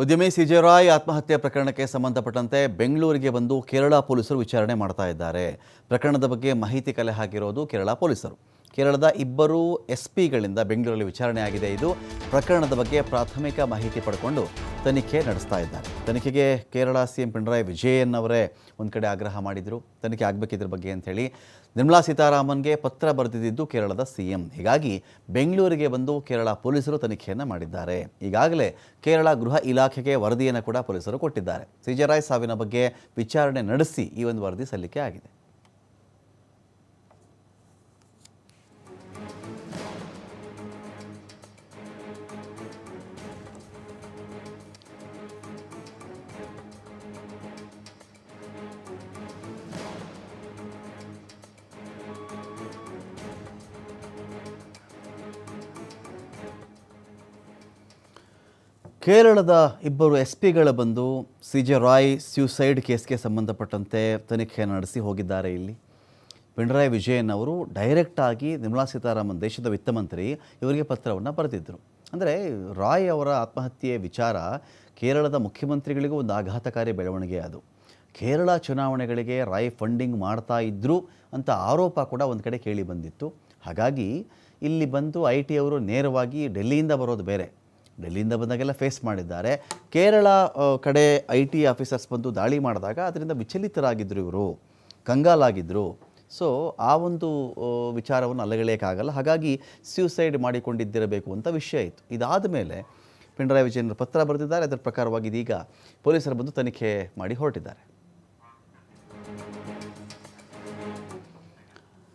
ಉದ್ಯಮಿ ಸಿಜೆ ರಾಯ್ ಆತ್ಮಹತ್ಯೆ ಪ್ರಕರಣಕ್ಕೆ ಸಂಬಂಧಪಟ್ಟಂತೆ ಬೆಂಗಳೂರಿಗೆ ಬಂದು ಕೇರಳ ಪೊಲೀಸರು ವಿಚಾರಣೆ ಮಾಡ್ತಾ ಇದ್ದಾರೆ. ಪ್ರಕರಣದ ಬಗ್ಗೆ ಮಾಹಿತಿ ಕಲೆ ಹಾಕಿರೋದು ಕೇರಳ ಪೊಲೀಸರು. ಕೇರಳದ ಇಬ್ಬರು ಎಸ್ ಪಿಗಳಿಂದ ಬೆಂಗಳೂರಲ್ಲಿ ವಿಚಾರಣೆ ಆಗಿದೆ. ಇದು ಪ್ರಕರಣದ ಬಗ್ಗೆ ಪ್ರಾಥಮಿಕ ಮಾಹಿತಿ ಪಡ್ಕೊಂಡು ತನಿಖೆ ನಡೆಸ್ತಾ ಇದ್ದಾರೆ. ತನಿಖೆಗೆ ಕೇರಳ ಸಿ ಎಂ ಪಿಣರಾಯಿ ವಿಜಯನ್ ಅವರೇ ಒಂದು ಕಡೆ ಆಗ್ರಹ ಮಾಡಿದರು. ತನಿಖೆ ಆಗಬೇಕಿದ್ರ ಬಗ್ಗೆ ಅಂಥೇಳಿ ನಿರ್ಮಲಾ ಸೀತಾರಾಮನ್ಗೆ ಪತ್ರ ಬರೆದಿದ್ದು ಕೇರಳದ ಸಿ ಎಂ ಹೀಗಾಗಿ ಬೆಂಗಳೂರಿಗೆ ಬಂದು ಕೇರಳ ಪೊಲೀಸರು ತನಿಖೆಯನ್ನು ಮಾಡಿದ್ದಾರೆ. ಈಗಾಗಲೇ ಕೇರಳ ಗೃಹ ಇಲಾಖೆಗೆ ವರದಿಯನ್ನು ಕೂಡ ಪೊಲೀಸರು ಕೊಟ್ಟಿದ್ದಾರೆ. ಸಿಜರಾಯ್ ಸಾವಿನ ಬಗ್ಗೆ ವಿಚಾರಣೆ ನಡೆಸಿ ಈ ಒಂದು ವರದಿ ಸಲ್ಲಿಕೆ ಆಗಿದೆ. ಕೇರಳದ ಇಬ್ಬರು ಎಸ್ ಪಿಗಳ ಬಂದು ಸಿ ಜೆ ರಾಯ್ ಸ್ಯೂಸೈಡ್ ಕೇಸ್ಗೆ ಸಂಬಂಧಪಟ್ಟಂತೆ ತನಿಖೆ ನಡೆಸಿ ಹೋಗಿದ್ದಾರೆ ಇಲ್ಲಿ. ಪಿಣರಾಯಿ ವಿಜಯನ್ ಅವರು ಡೈರೆಕ್ಟಾಗಿ ನಿರ್ಮಲಾ ಸೀತಾರಾಮನ್ ದೇಶದ ವಿತ್ತ ಮಂತ್ರಿ ಇವರಿಗೆ ಪತ್ರವನ್ನು ಬರೆದಿದ್ದರು ಅಂದರೆ ರಾಯ್ ಅವರ ಆತ್ಮಹತ್ಯೆ ವಿಚಾರ ಕೇರಳದ ಮುಖ್ಯಮಂತ್ರಿಗಳಿಗೂ ಒಂದು ಆಘಾತಕಾರಿ ಬೆಳವಣಿಗೆ ಅದು. ಕೇರಳ ಚುನಾವಣೆಗಳಿಗೆ ರಾಯ್ ಫಂಡಿಂಗ್ ಮಾಡ್ತಾ ಇದ್ದರು ಅಂತ ಆರೋಪ ಕೂಡ ಒಂದು ಕಡೆ ಕೇಳಿ ಬಂದಿತ್ತು. ಹಾಗಾಗಿ ಇಲ್ಲಿ ಬಂದು ಐ ಟಿ ಅವರು ನೇರವಾಗಿ ಡೆಲ್ಲಿಯಿಂದ ಬರೋದು ಬೇರೆ. ಡೆಲ್ಲಿಯಿಂದ ಬಂದಾಗೆಲ್ಲ ಫೇಸ್ ಮಾಡಿದ್ದಾರೆ. ಕೇರಳ ಕಡೆ ಐ ಟಿ ಆಫೀಸರ್ಸ್ ಬಂದು ದಾಳಿ ಮಾಡಿದಾಗ ಅದರಿಂದ ವಿಚಲಿತರಾಗಿದ್ದರು ಇವರು ಕಂಗಾಲಾಗಿದ್ದರು ಸೊ ಆ ಒಂದು ವಿಚಾರವನ್ನು ಅಲ್ಲಗಳೆಯೋಕ್ಕಾಗಲ್ಲ. ಹಾಗಾಗಿ ಸ್ಯೂಸೈಡ್ ಮಾಡಿಕೊಂಡಿದ್ದಿರಬೇಕು ಅಂತ ವಿಷಯ ಇತ್ತು. ಇದಾದ ಮೇಲೆ ಪಿಣರಾಯಿ ವಿಜಯನ್ ಪತ್ರ ಬರೆದಿದ್ದಾರೆ. ಅದರ ಪ್ರಕಾರವಾಗಿ ಇದೀಗ ಪೊಲೀಸರು ಬಂದು ತನಿಖೆ ಮಾಡಿ ಹೊರಟಿದ್ದಾರೆ.